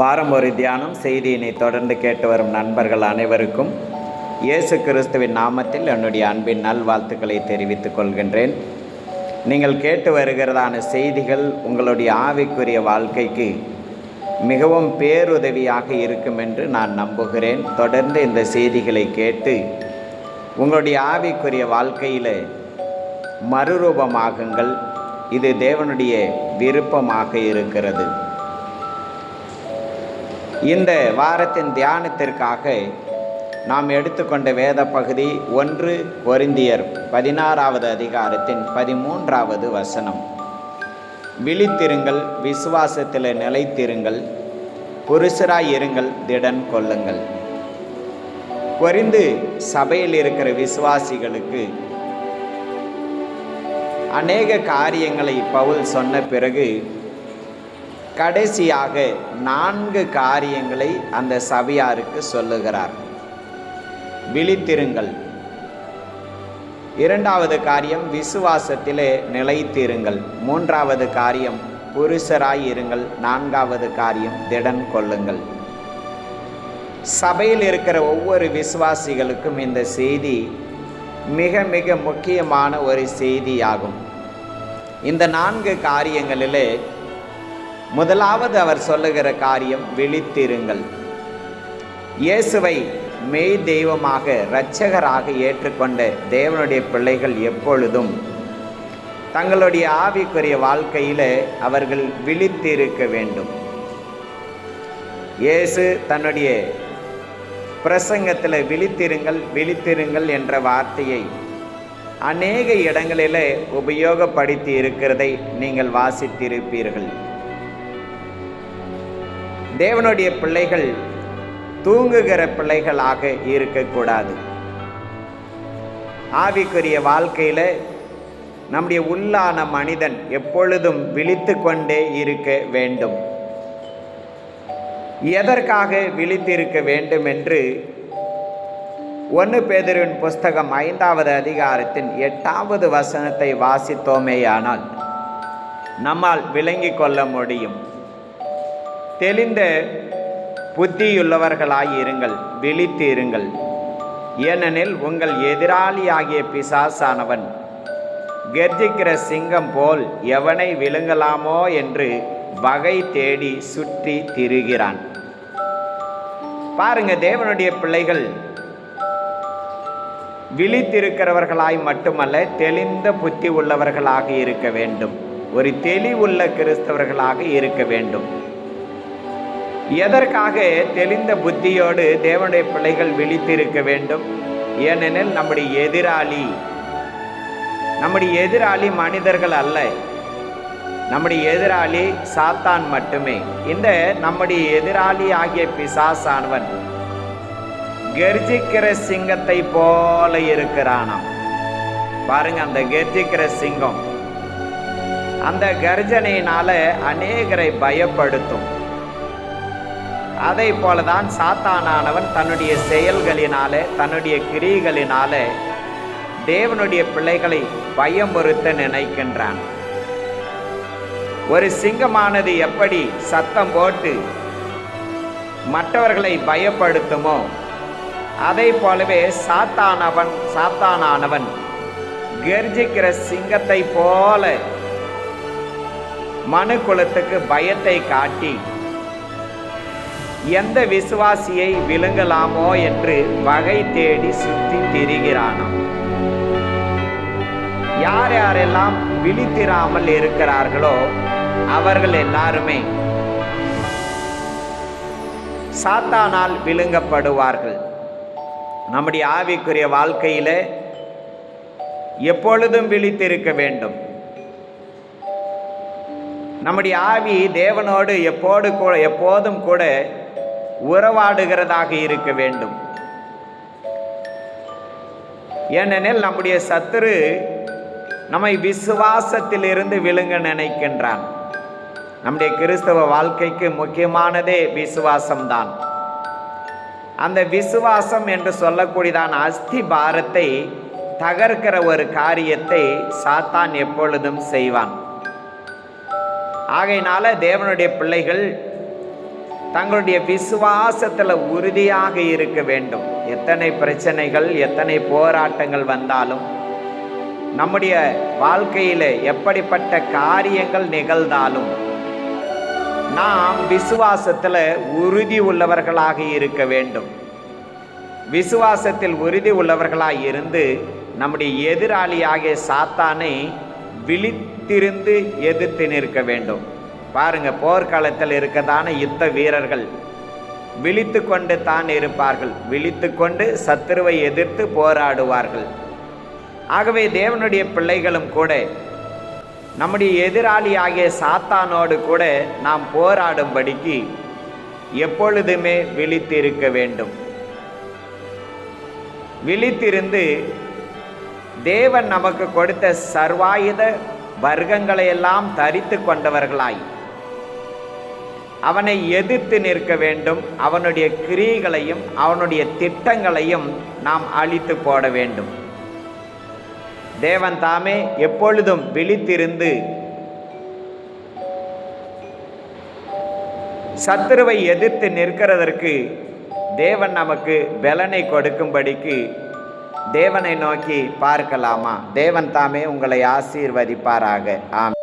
வாரம் ஒரு தியானம் செய்தியினை தொடர்ந்து கேட்டு வரும் நண்பர்கள் அனைவருக்கும் இயேசு கிறிஸ்துவின் நாமத்தில் என்னுடைய அன்பின் நல்வாழ்த்துக்களை தெரிவித்துக் கொள்கின்றேன். நீங்கள் கேட்டு வருகிறதான செய்திகள் உங்களுடைய ஆவிக்குரிய வாழ்க்கைக்கு மிகவும் பேருதவியாக இருக்கும் என்று நான் நம்புகிறேன். தொடர்ந்து இந்த செய்திகளை கேட்டு உங்களுடைய ஆவிக்குரிய வாழ்க்கையில் மறுரூபமாகுங்கள். இது தேவனுடைய விருப்பமாக இருக்கிறது. இந்த வாரத்தின் தியானத்திற்காக நாம் எடுத்துக்கொண்ட வேத பகுதி ஒன்று கொரிந்தியர் பதினாறாவது அதிகாரத்தின் பதிமூன்றாவது வசனம். விழித்திருங்கள் விசுவாசத்தில் நிலைத்திருங்கள் புருஷராய் இருங்கள் திடன் கொள்ளுங்கள் கொரிந்து சபையில் இருக்கிற விசுவாசிகளுக்கு அநேக காரியங்களை பவுல் சொன்ன பிறகு கடைசியாக நான்கு காரியங்களை அந்த சபையாருக்கு சொல்லுகிறார். விழித்திருங்கள். இரண்டாவது காரியம் விசுவாசத்திலே நிலைத்திருங்கள். மூன்றாவது காரியம் புருஷராய் இருங்கள் நான்காவது காரியம் திடன் கொள்ளுங்கள். சபையில் இருக்கிற ஒவ்வொரு விசுவாசிகளுக்கும் இந்த செய்தி மிக மிக முக்கியமான ஒரு செய்தியாகும். இந்த நான்கு காரியங்களிலே முதலாவது அவர் சொல்லுகிற காரியம் விழித்திருங்கள். இயேசுவை மெய் தெய்வமாக இரட்சகராக ஏற்றுக்கொண்ட தேவனுடைய பிள்ளைகள் எப்பொழுதும் தங்களுடைய ஆவிக்குரிய வாழ்க்கையில் அவர்கள் விழித்திருக்க வேண்டும். இயேசு தன்னுடைய பிரசங்கத்தில் விழித்திருங்கள் விழித்திருங்கள் என்ற வார்த்தையை அநேக இடங்களில் உபயோகப்படுத்தி இருக்கிறதை நீங்கள் வாசித்திருப்பீர்கள். தேவனுடைய பிள்ளைகள் தூங்குகிற பிள்ளைகளாக இருக்கக்கூடாது. ஆவிக்குரிய வாழ்க்கையில் நம்முடைய உள்ளான மனிதன் எப்பொழுதும் விழித்து கொண்டே இருக்க வேண்டும். எதற்காக விழித்திருக்க வேண்டும் என்று ஒன்று பேதரின் புஸ்தகம் ஐந்தாவது அதிகாரத்தின் எட்டாவது வசனத்தை வாசித்தோமேயானால் நம்மால் விளங்கி கொள்ள முடியும். தெளிந்த புத்தியுள்ளவர்களாயிருங்கள் விழித்து இருங்கள் ஏனெனில் உங்கள் எதிராளியாகிய பிசாசானவன் கர்ஜிக்கிற சிங்கம் போல் எவனை விழுங்கலாமோ என்று வகை தேடி சுற்றி திரிகிறான். பாருங்க தேவனுடைய பிள்ளைகள் விழித்திருக்கிறவர்களாய் மட்டுமல்ல தெளிந்த புத்தி உள்ளவர்களாக இருக்க வேண்டும். ஒரு தெளிவுள்ள கிறிஸ்தவர்களாக இருக்க வேண்டும். எதற்காக தெளிந்த புத்தியோடு தேவனுடைய பிள்ளைகள் விழித்திருக்க வேண்டும்? ஏனெனில் நம்முடைய எதிராளி நம்முடைய எதிராளி மனிதர்கள் அல்ல. நம்முடைய எதிராளி சாத்தான் மட்டுமே. இந்த நம்முடைய எதிராளி ஆகிய பிசாசானவன் கர்ஜிக்கிற சிங்கத்தை போல இருக்கிறானாம். பாருங்க அந்த கர்ஜிக்கிற சிங்கம் அந்த கர்ஜனையினால அநேகரை பயப்படுத்தும். அதைப் போல தான் சாத்தானானவன் தன்னுடைய செயல்களினாலே தன்னுடைய கிரிகளினாலே தேவனுடைய பிள்ளைகளை பயமுறுத்த நினைக்கின்றான். ஒரு சிங்கமானது எப்படி சத்தம் போட்டு மற்றவர்களை பயப்படுத்துமோ அதை போலவே சாத்தானவன் சாத்தானானவன் கர்ஜிக்கிற சிங்கத்தை போல மனு குலத்துக்கு பயத்தை காட்டி எந்த விசுவாசியை விழுங்கலாமோ என்று வகை தேடி சுற்றி திரிகிறானாம் யார் யாரெல்லாம் விழித்திராமல் இருக்கிறார்களோ அவர்கள் எல்லாருமே சாத்தானால் விழுங்கப்படுவார்கள். நம்முடைய ஆவிக்குரிய வாழ்க்கையில் எப்பொழுதும் விழித்திருக்க வேண்டும். நம்முடைய ஆவி தேவனோடு எப்போது கூட எப்போதும் கூட உறவாடுகிறதாக இருக்க வேண்டும். ஏனெனில் நம்முடைய சத்துரு நம்மை விசுவாசத்திலிருந்து விழுங்க நினைக்கின்றான். நம்முடைய கிறிஸ்தவ வாழ்க்கைக்கு முக்கியமானதே விசுவாசம்தான். அந்த விசுவாசம் என்று சொல்லக்கூடியதான அஸ்தி பாரத்தை தகர்க்கிற ஒரு காரியத்தை சாத்தான் எப்பொழுதும் செய்வான். ஆகையினால தேவனுடைய பிள்ளைகள் தங்களுடைய விசுவாசத்தில் உறுதியாக இருக்க வேண்டும். எத்தனை பிரச்சனைகள் எத்தனை போராட்டங்கள் வந்தாலும் நம்முடைய வாழ்க்கையில் எப்படிப்பட்ட காரியங்கள் நிகழ்ந்தாலும் நாம் விசுவாசத்தில் உறுதி உள்ளவர்களாக இருக்க வேண்டும். விசுவாசத்தில் உறுதி உள்ளவர்களாக இருந்து நம்முடைய எதிராளியாகிய சாத்தானை விழித்திருந்து எதிர்த்து நிற்க வேண்டும். பாருங்க போர்க்காலத்தில் இருக்கதான யுத்த வீரர்கள். விழித்து கொண்டு தான் இருப்பார்கள். விழித்து கொண்டு சத்துருவை எதிர்த்து போராடுவார்கள். ஆகவே தேவனுடைய பிள்ளைகளும் கூட நம்முடைய எதிராளி ஆகிய சாத்தானோடு கூட நாம் போராடும்படிக்கு எப்பொழுதுமே விழித்திருக்க வேண்டும். விழித்திருந்து தேவன் நமக்கு கொடுத்த சர்வாயுத வர்க்கங்களையெல்லாம் தரித்து கொண்டவர்களாய். அவனை எதிர்த்து நிற்க வேண்டும். அவனுடைய கிரியைகளையும் அவனுடைய திட்டங்களையும் நாம் அழித்து போட வேண்டும். தேவன் தாமே எப்பொழுதும் விழித்திருந்து சத்துருவை எதிர்த்து நிற்கிறதற்கு தேவன் நமக்கு பலனை கொடுக்கும்படிக்கு தேவனை நோக்கி பார்க்கலாமா? தேவன் தாமே உங்களை ஆசீர்வதிப்பாராக. ஆம்